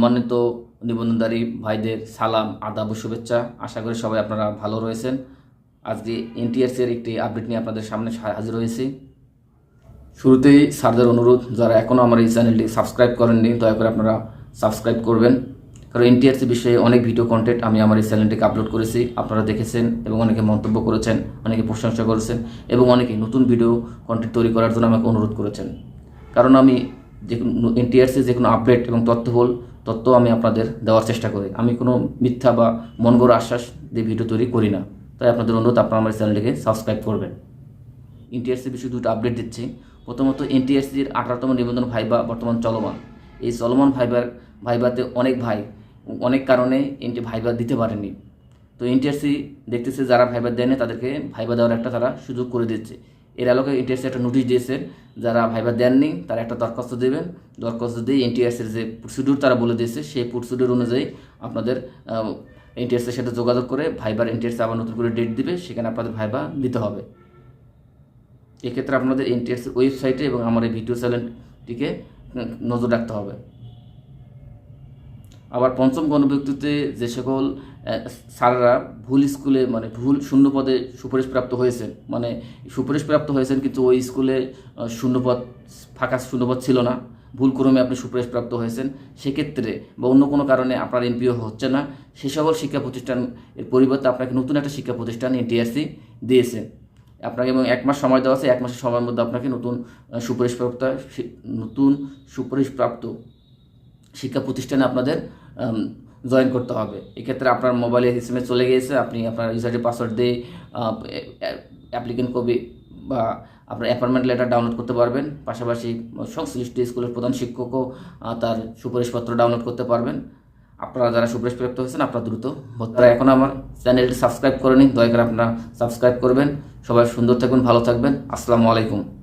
সম্মানিত নিবন্ধনধারী ভাইদের সালাম, আদাব শুভেচ্ছা। আশা করি সবাই আপনারা ভালো রয়েছেন। আজকে এনটিআরসি এর একটি আপডেট নিয়ে আপনাদের সামনে হাজির হয়েছি। শুরুতেই স্যারদের অনুরোধ, যারা এখনও আমার এই চ্যানেলটি সাবস্ক্রাইব করেননি, দয়া করে আপনারা সাবস্ক্রাইব করবেন। কারণ এনটিআরসি বিষয়ে অনেক ভিডিও কন্টেন্ট আমি আমার এই চ্যানেলটিকে আপলোড করেছি, আপনারা দেখেছেন এবং অনেকে মন্তব্য করেছেন, অনেকে প্রশংসা করেছেন এবং অনেকে নতুন ভিডিও কন্টেন্ট তৈরি করার জন্য আমাকে অনুরোধ করেছেন। কারণ আমি যে কোনো এনটিআরসি যে কোনো আপডেট এবং তথ্যবহুল তথ্য আমি আপনাদের দেওয়ার চেষ্টা করি। আমি কোনো মিথ্যা বা মন আশ্বাস দিয়ে ভিডিও তৈরি করি না। তাই আপনাদের অনুরোধ, আপনারা আমার চ্যানেলটিকে সাবস্ক্রাইব করবেন। এনটিআরসি বিষয়ে দুটো আপডেট দিচ্ছি। প্রথমত এনটিআরসির আঠারোতম নিবন্ধন ভাইবা বর্তমান চলমান। এই চলমান ভাইবার, ভাইবাতে অনেক ভাই, অনেক কারণে এনটি ভাইবা দিতে পারেনি। তো এনটিআরসি দেখতেছে, যারা ভাইবা দেয়নি, তাদেরকে ভাইবা দেওয়ার একটা তারা সুযোগ করে দিচ্ছে। এর আলোকে এনটিআরসি একটা নোটিশ দিয়েছে যারা ভাইবা দেননি, তারা একটা দরখাস্ত দেবেন। দরখাস্ত দিয়ে এনটিআরসির যে প্রসিডিউর তারা বলে দিয়েছে, সেই প্রসিডিউর অনুযায়ী আপনাদের এনটিআরসির সাথে যোগাযোগ করে ভাইবার এনটিআরসি আবার নতুন করে ডেট দিবে, সেখানে আপনাদের ভাইবা দিতে হবে। এক্ষেত্রে আপনাদের এনটিএস ওয়েবসাইটে এবং আমার এই ভিডিও চ্যানেলটিকে নজর রাখতে হবে। আবার পঞ্চম গণবিজ্ঞপ্তিতে যে সকল স্যাররা ভুল স্কুলে মানে ভুল শূন্য পদে সুপারিশপ্রাপ্ত হয়েছেন। মানে সুপারিশপ্রাপ্ত হয়েছেন কিন্তু ওই স্কুলে শূন্যপদ, ফাঁকা শূন্যপদ ছিল না। ভুল ক্রমে আপনি সুপারিশপ্রাপ্ত হয়েছেন। সেক্ষেত্রে বা অন্য কোনো কারণে আপনার এমপিও হচ্ছে না। সে সকল শিক্ষা প্রতিষ্ঠান, এর পরিবর্তে আপনাকে নতুন একটা শিক্ষা প্রতিষ্ঠান, এনটিআরসি, দিয়েছে। আপনাকে এবং এক মাস সময় দেওয়া আছে, এক মাসের সময়ের মধ্যে আপনাকে নতুন সুপারিশপ্রাপ্ত নতুন সুপারিশপ্রাপ্ত শিক্ষা প্রতিষ্ঠানে আপনাদের জয়েন করতে হবে। এক্ষেত্রে আপনার মোবাইলে এস চলে গিয়েছে, আপনি আপনার ইউজারের পাসওয়ার্ড দিয়ে অ্যাপ্লিকেন্ট কপি বা আপনার অ্যাপয়েন্টমেন্ট লেটার ডাউনলোড করতে পারবেন। পাশাপাশি সংশ্লিষ্ট স্কুলের প্রধান শিক্ষকও তার সুপারিশপত্র ডাউনলোড করতে পারবেন। আপনারা যারা সুপারিশপ্রাপ্ত হয়েছেন, আপনারা দ্রুত ভর্তি- তারা এখন আমার চ্যানেলটি সাবস্ক্রাইব করেনি দয়া করে আপনারা সাবস্ক্রাইব করবেন। সবাই সুন্দর থাকবেন ভালো থাকবেন। আসসালামু আলাইকুম।